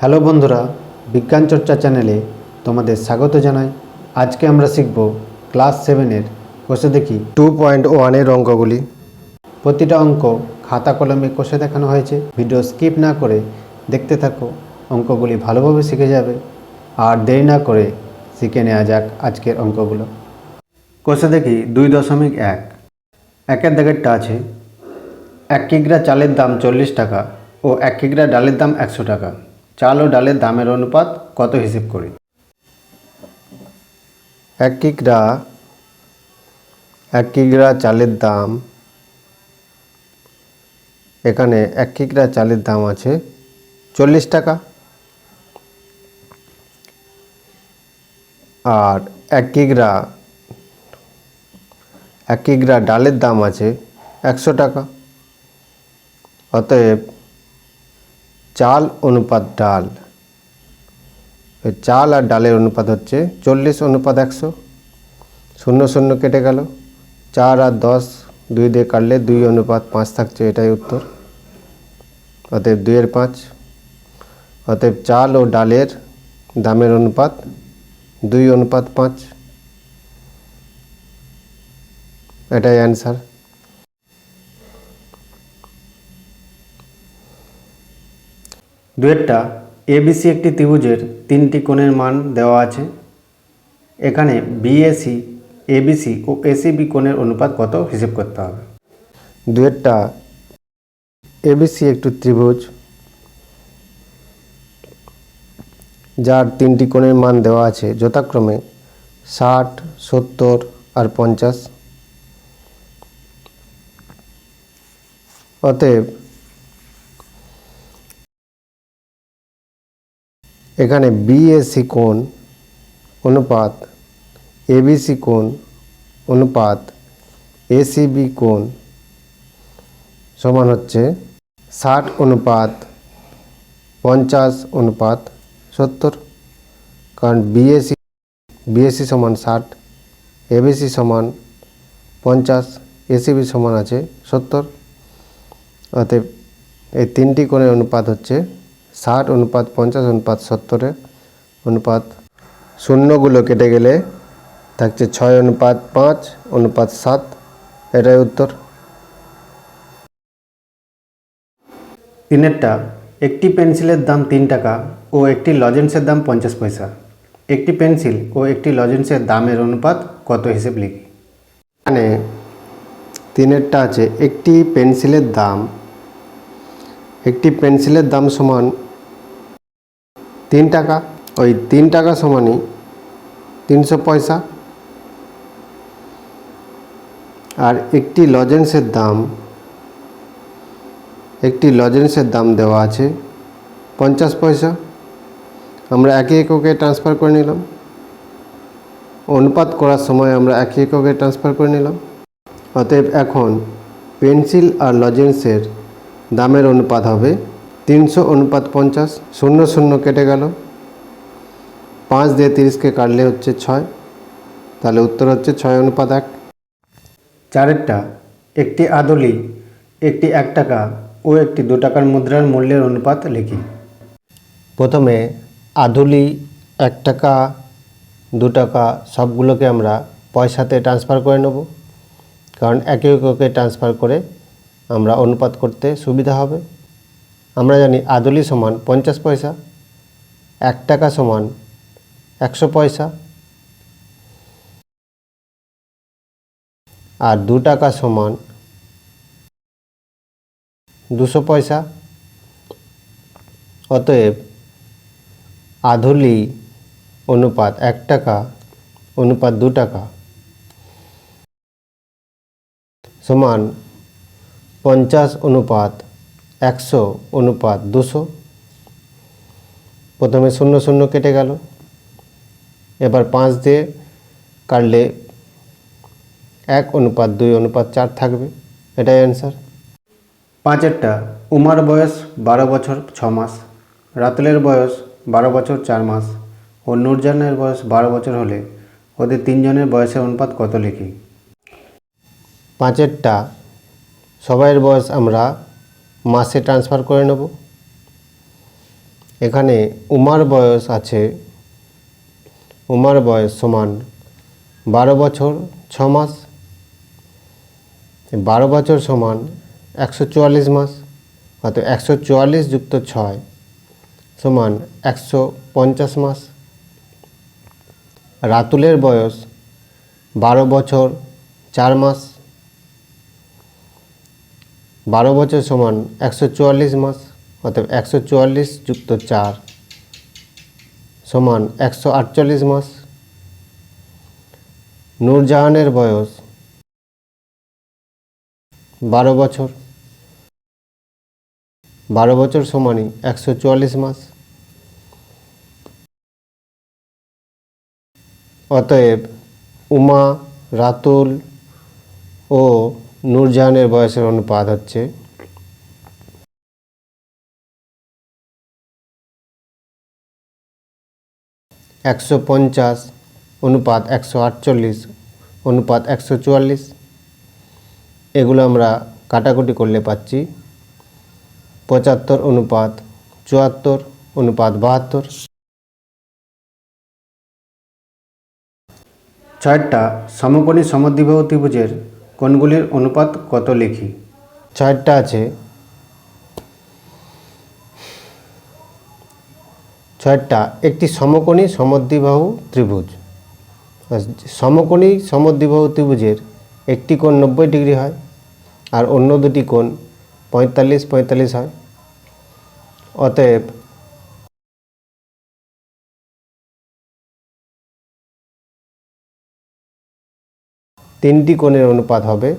Hello বন্ধুরা, বিজ্ঞান চর্চা চ্যানেলে তোমাদের স্বাগত জানাই। আজকে আমরা শিখব ক্লাস সেভেনের কোষে দেখি টু পয়েন্ট ওয়ানের অঙ্কগুলি। প্রতিটা অঙ্ক খাতা কলমে কষে দেখানো হয়েছে। ভিডিও স্কিপ না করে দেখতে থাকো, অঙ্কগুলি ভালোভাবে শিখে যাবে। আর দেরি না করে শিখে নেওয়া যাক আজকের অঙ্কগুলো। কোষে দেখি দুই দশমিক এক। একের দাগেরটা আছে এক কিগ্রা চালের দাম চল্লিশ টাকা ও এক কিগ্রা ডালের দাম একশো টাকা। চাল ও ডালের দামের অনুপাত কত হিসেব করি? এক কিগ্রা এক কিগ্রা চালের দাম, এখানে এক কিগ্রা চালের দাম আছে চল্লিশ টাকা। আর এক কিগ্রা এক কিগ্রা ডালের দাম আছে একশো টাকা। অতএব চাল অনুপাত ডাল। চাল আর ডালের অনুপাত হচ্ছে চল্লিশ অনুপাত একশো। শূন্য শূন্য কেটে গেল। চার আর দশ, দুই দিয়ে কাটলে দুই অনুপাত পাঁচ থাকছে, এটাই উত্তর। অতএব দুইয়ের পাঁচ। অতএব চাল ও ডালের দামের অনুপাত দুই অনুপাত পাঁচ। এটাই অ্যান্সার দুয়েরটা এবিসি একটি ত্রিভুজের তিনটি কোণের মান দেওয়া আছে। এখানে বিএসি এবিসি ও এসিবি কোণের অনুপাত কত হিসেব করতে হবে। দুয়েরটা এবিসি একটি ত্রিভুজ, যার তিনটি কোণের মান দেওয়া আছে যথাক্রমে ষাট, সত্তর আর পঞ্চাশ। অতএব এখানে বিএসি কোণ অনুপাত এবিসি কোণ অনুপাত এসিবি কোণ সমান হচ্ছে ষাট অনুপাত পঞ্চাশ অনুপাত সত্তর। কারণ বিএসি বিএসসি সমান ষাট এবিসি সমান পঞ্চাশ এসিবি সমান আছে সত্তর। অতএব এই তিনটি কোণের অনুপাত হচ্ছে ষাট অনুপাত পঞ্চাশ অনুপাত সত্তরের অনুপাত শূন্যগুলো কেটে গেলে থাকছে ছয় অনুপাত পাঁচ অনুপাত সাত। এটাই উত্তর। তিনেরটা একটি পেন্সিলের দাম তিন টাকা ও একটি লজেন্সের দাম পঞ্চাশ পয়সা। একটি পেন্সিল ও একটি লজেন্সের দামের অনুপাত কত হিসেব লিখি? এখানে তিনেরটা আছে একটি পেন্সিলের দাম। একটি পেন্সিলের দাম সমান তিন টাকা, ওই তিন টাকা সমানই তিনশো পয়সা। আর একটি লজেন্সের দাম, একটি লজেন্সের দাম দেওয়া আছে পঞ্চাশ পয়সা। আমরা একই এককে ট্রান্সফার করে নিলাম। অনুপাত করার সময় আমরা একই এককে ট্রান্সফার করে নিলাম। অতএব এখন পেন্সিল আর লজেন্সের দামের অনুপাত হবে তিনশো অনুপাত পঞ্চাশ, শূন্য শূন্য কেটে গেল। পাঁচ দিয়ে তিরিশকে কাটলে হচ্ছে ছয়, তাহলে উত্তর হচ্ছে ছয় অনুপাত এক। চারেরটা, একটি আদলি, একটি এক টাকা ও একটি দু টাকার মুদ্রার মূল্যের অনুপাত লিখি। প্রথমে আধুলি এক টাকা, দু টাকা, সবগুলোকে আমরা পয়সাতে ট্রান্সফার করে নেব। কারণ একে এককে ট্রান্সফার করে আমরা অনুপাত করতে সুবিধা হবে। আমরা জানি আদলি সমান পঞ্চাশ পয়সা, এক টাকা সমান একশো পয়সা। আর দু টাকা সমান দুশো পয়সা। অতএব আধুলি অনুপাত এক টাকা, অনুপাত দু টাকা সমান পঞ্চাশ অনুপাত একশো অনুপাত দুশো। প্রথমে শূন্য শূন্য কেটে গেল। এবার পাঁচ দিয়ে কাটলে এক অনুপাত দুই অনুপাত চার থাকবে। এটাই অ্যান্সার পাঁচেরটা উমার বয়স বারো বছর ছ মাস রাতুলের বয়স বারো বছর চার মাস ও নূরজানের বয়স বারো বছর হলে ওদের তিনজনের বয়সের অনুপাত কত লিখি? পাঁচেরটা সবাইয়ের বয়স আমরা মাসে ট্রান্সফার করে নেব। এখানে উমার বয়স আছে, উমার বয়স সমান বারো বছর ছ মাস। বারো বছর সমান একশো চুয়াল্লিশ মাস, অর্থাৎ একশো চুয়াল্লিশ যুক্ত ছয় সমান একশো পঞ্চাশ মাস। রাতুলের বয়স বারো বছর চার মাস। বারো বছর সমান একশো চুয়াল্লিশ মাস অর্থাৎ একশো চুয়াল্লিশ যুক্ত চার সমান একশো আটচল্লিশ মাস। নূরজাহানের বয়স বারো বছর। বারো বছর সমানই একশো চুয়াল্লিশ মাস। অতএব উমা, রাতুল ও নূরজাহানের বয়সের অনুপাত হচ্ছে একশো পঞ্চাশ, অনুপাত একশো আটচল্লিশ, অনুপাত একশো চুয়াল্লিশ। এগুলো আমরা কাটাকুটি করলে পাচ্ছি। পঁচাত্তর, অনুপাত চুয়াত্তর, অনুপাত বাহাত্তর। ছয়টা সমকোণী সমদ্বিবাহু ত্রিভুজের কোণগুলির অনুপাত কত লিখি? ছয়টা আছে। ছয়টা একটি সমকোণী সমদ্বিবাহু ত্রিভুজ। সমকোণী সমদ্বিবাহু ত্রিভুজের একটি কোণ নব্বই ডিগ্রি হয় আর অন্য দুটি কোণ পঁয়তাল্লিশ পঁয়তাল্লিশ হয়। অতএব তিনটি কোণের অনুপাত হবে।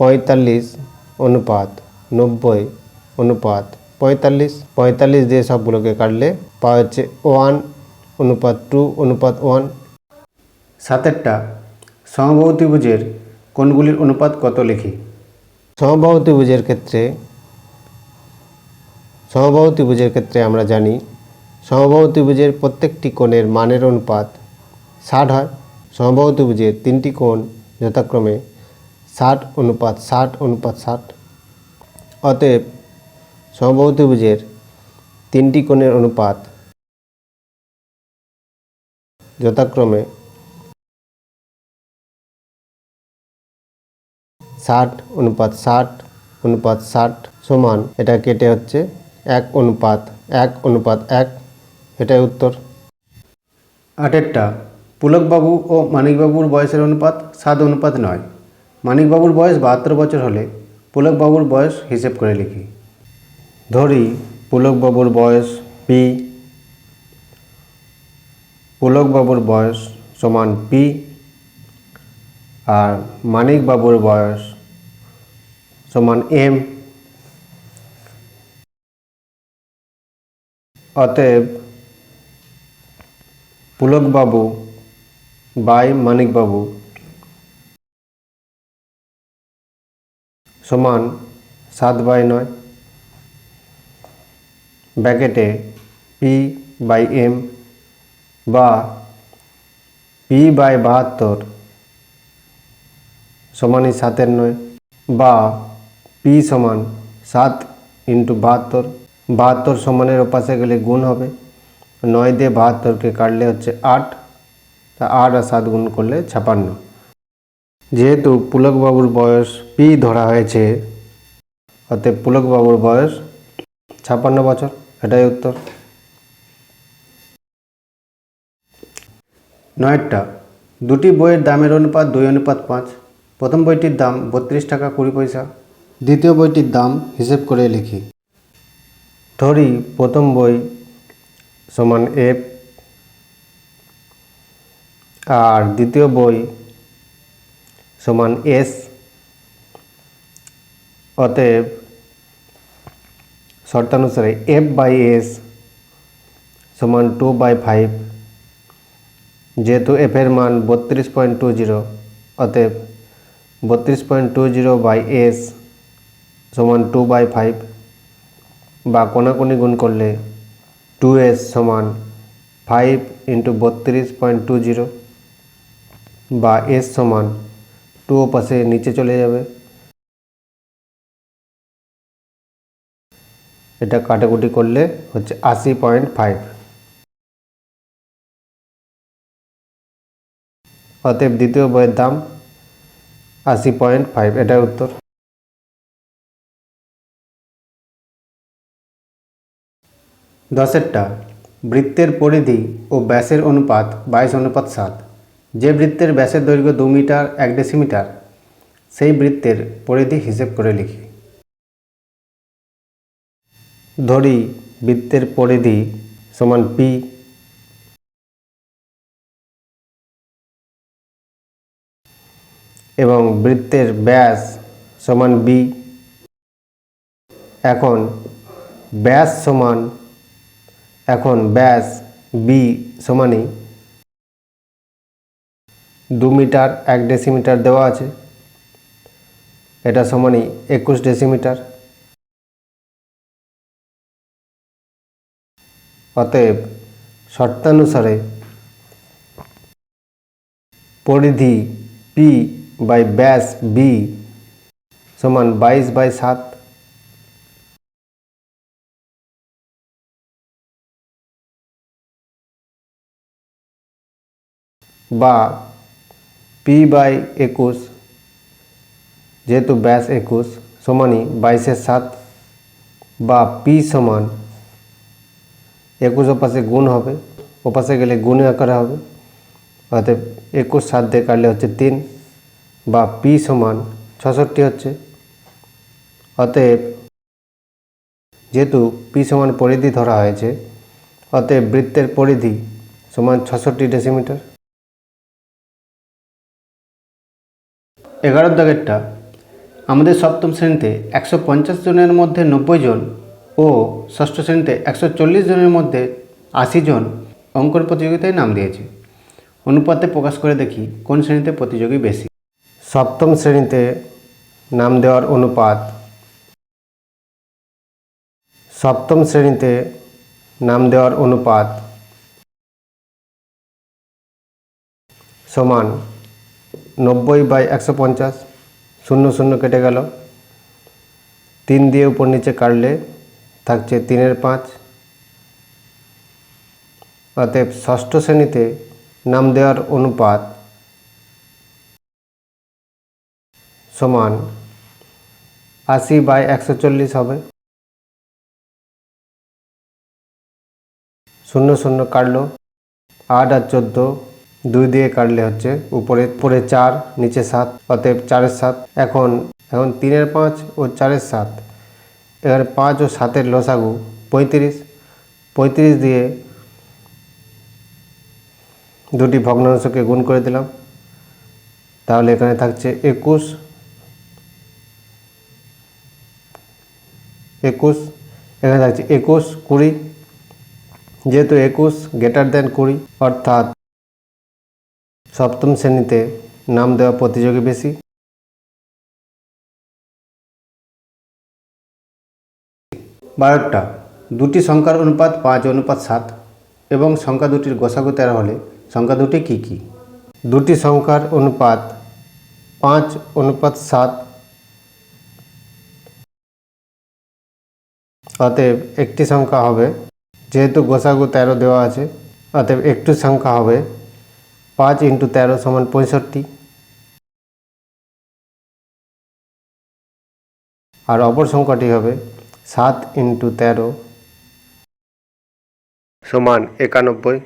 পঁয়তাল্লিশ অনুপাত নব্বই অনুপাত পঁয়তাল্লিশ। পঁয়তাল্লিশ দিয়ে সবগুলোকে কাটলে পাওয়া হচ্ছে ওয়ান অনুপাত টু অনুপাত ওয়ান। সাতেরটা সমবাহু ত্রিভুজের কোণগুলির অনুপাত কত লিখি? সমবাহু ত্রিভুজের ক্ষেত্রে সমবাহু ত্রিভুজের ক্ষেত্রে আমরা জানি সমবাহু ত্রিভুজের প্রত্যেকটি কোণের মানের অনুপাত ষাট হয়। সমবাহু ত্রিভুজের তিনটি কোণ যথাক্রমে ষাট অনুপাত ষাট অনুপাত ষাট। অতএব সমবাহু ত্রিভুজের তিনটি কোণের অনুপাত যথাক্রমে ষাট অনুপাত ষাট অনুপাত ষাট সমান, এটা কেটে হচ্ছে এক অনুপাত এক অনুপাত এক এটাই উত্তর। আটেরটা, পুলকবাবু ও মানিকবাবুর বয়সের অনুপাত সাত অনুপাত নয়। মানিকবাবুর বয়স বাহাত্তর বছর হলে পুলকবাবুর বয়স হিসেব করে লিখি। ধরি, পুলকবাবুর বয়স পি পুলকবাবুর বয়স সমান পি আর মানিকবাবুর বয়স সমান এম অতএব পুলকবাবু বাই মানিকবাবু সমান সাত বাই নয়। ব্যাকেটে পি বাই এম বা পি বাই বাহাত্তর সমানই সাতের নয় বা পি সমান সাত ইন্টু বাহাত্তর। বাহাত্তর সমানের ওপাশে গেলে গুণ হবে। নয় দিয়ে বাহাত্তরকে কাটলে হচ্ছে আট। তা আট আর সাত গুণ করলে ছাপান্ন। যেহেতু পুলকবাবুর বয়স পি ধরা হয়েছে, অতএব পুলকবাবুর বয়স ছাপান্ন বছর। এটাই উত্তর। নয়টা দুটি বইয়ের দামের অনুপাত দুই, অনুপাত পাঁচ। প্রথম বইটির দাম বত্রিশ টাকা কুড়ি পয়সা। দ্বিতীয় বইটির দাম হিসেব করে লিখি। ধরি প্রথম বই সমান এফ আর দ্বিতীয় বই সমান এস। অতএব শর্তানুসারে এফ বাই এস সমান টু বাই ফাইভ, যেহেতু এফের মান বত্রিশ পয়েন্ট টু জিরো, অতএব বত্রিশ point two zero by S সমান টু বাই ফাইভ বা কোনাকুনি গুণ করলে টু এস সমান ফাইভ ইন্টু বত্রিশ পয়েন্ট টু জিরো বা এস সমান টু ও পাশে নিচে চলে যাবে। এটা কাটাকুটি করলে হচ্ছে আশি পয়েন্ট ফাইভ। অতএব দ্বিতীয় বইয়ের দাম আশি পয়েন্ট ফাইভ, এটাই উত্তর। দশেরটা, বৃত্তের পরিধি ও ব্যাসের অনুপাত বাইশ অনুপাত সাত। যে বৃত্তের ব্যাসের দৈর্ঘ্য দু মিটার, এক ডেসিমিটার, সেই বৃত্তের পরিধি হিসেব করে লিখি। ধরি বৃত্তের পরিধি সমান পি। এবং বৃত্তের ব্যাস সমান বি। এখন ব্যাস সমান এখন ব্যাস বি সমানই। দু মিটার, এক ডেসিমিটার দেওয়া আছে। এটা সমানই একুশ ডেসিমিটার অতএব শর্তানুসারে পরিধি পি বাই ব্যাস বি সমান বাইশ বাই সাত। বা পি বাই একুশ, যেহেতু ব্যাস একুশ সমানই বাইশের সাত বা পি সমান, একুশ ওপাশে গুণ হবে, ওপাশে গেলে গুণে আকারে হবে। অর্থাৎ একুশ সাত দিয়ে কাটলে হচ্ছে তিন বা পি সমান ছষট্টি হচ্ছে। অতএব যেহেতু পি সমান পরিধি ধরা হয়েছে, অতএব বৃত্তের পরিধি সমান ছষট্টি ডেসিমিটার। এগারো দাগেরটা, আমাদের সপ্তম শ্রেণীতে একশো পঞ্চাশ জনের মধ্যে নব্বই জন ও ষষ্ঠ শ্রেণীতে একশো চল্লিশ জনের মধ্যে আশি জন অঙ্কন প্রতিযোগিতায় নাম দিয়েছে। অনুপাতে প্রকাশ করে দেখি কোন শ্রেণীতে প্রতিযোগী বেশি। সপ্তম শ্রেণীতে নাম দেওয়ার অনুপাত সপ্তম শ্রেণীতে নাম দেওয়ার অনুপাত সমান নব্বই বাই একশো পঞ্চাশ, শূন্য শূন্য কেটে গেল। তিন দিয়ে উপর নিচে কাটলে থাকছে তিনের পাঁচ। অতএব ষষ্ঠ শ্রেণীতে নাম দেওয়ার অনুপাত সমান আশি বাই একশো চল্লিশ হবে। শূন্য শূন্য কাটলো, আট আর চোদ্দ দুই দিয়ে কাটলে হচ্ছে উপরে উপরে চার, নিচে সাত, অতএব চারের সাত। এখন এখন তিনের পাঁচ ও চারের সাত। এখানে পাঁচ ও সাতের লসাগু পঁয়ত্রিশ। পঁয়ত্রিশ দিয়ে দুটি ভগ্নাংশকে গুণ করে দিলাম। তাহলে এখানে থাকছে একুশ। একুশ, এখানে থাকছে একুশ কুড়ি। যেহেতু একুশ গ্রেটার দেন কুড়ি, অর্থাৎ সপ্তম শ্রেণীতে নাম দেওয়া প্রতিযোগী বেশি। বারোটা, দুটি সংখ্যার অনুপাত পাঁচ, অনুপাত সাত এবং সংখ্যা দুটির গোসাগু তেরো হলে সংখ্যা দুটি কী কী? দুটি সংখ্যার অনুপাত পাঁচ, অনুপাত সাত। অতএব একটি সংখ্যা হবে, যেহেতু গোসাগু তেরো দেওয়া আছে, অতএব একটু সংখ্যা হবে পাঁচ ইন্টু তেরো সমান পঁয়ষট্টি। আর অপর সংখ্যাটি হবে সাত ইন্টু তেরো সমান একানব্বই।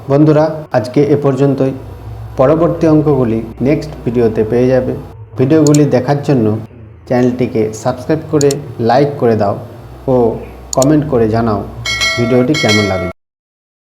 বন্ধুরা, আজকে এ পর্যন্তই। পরবর্তী অঙ্কগুলি নেক্সট ভিডিওতে পেয়ে যাবে। ভিডিওগুলি দেখার জন্য চ্যানেলটিকে সাবস্ক্রাইব করে লাইক করে দাও ও কমেন্ট করে জানাও ভিডিওটি কেমন লাগল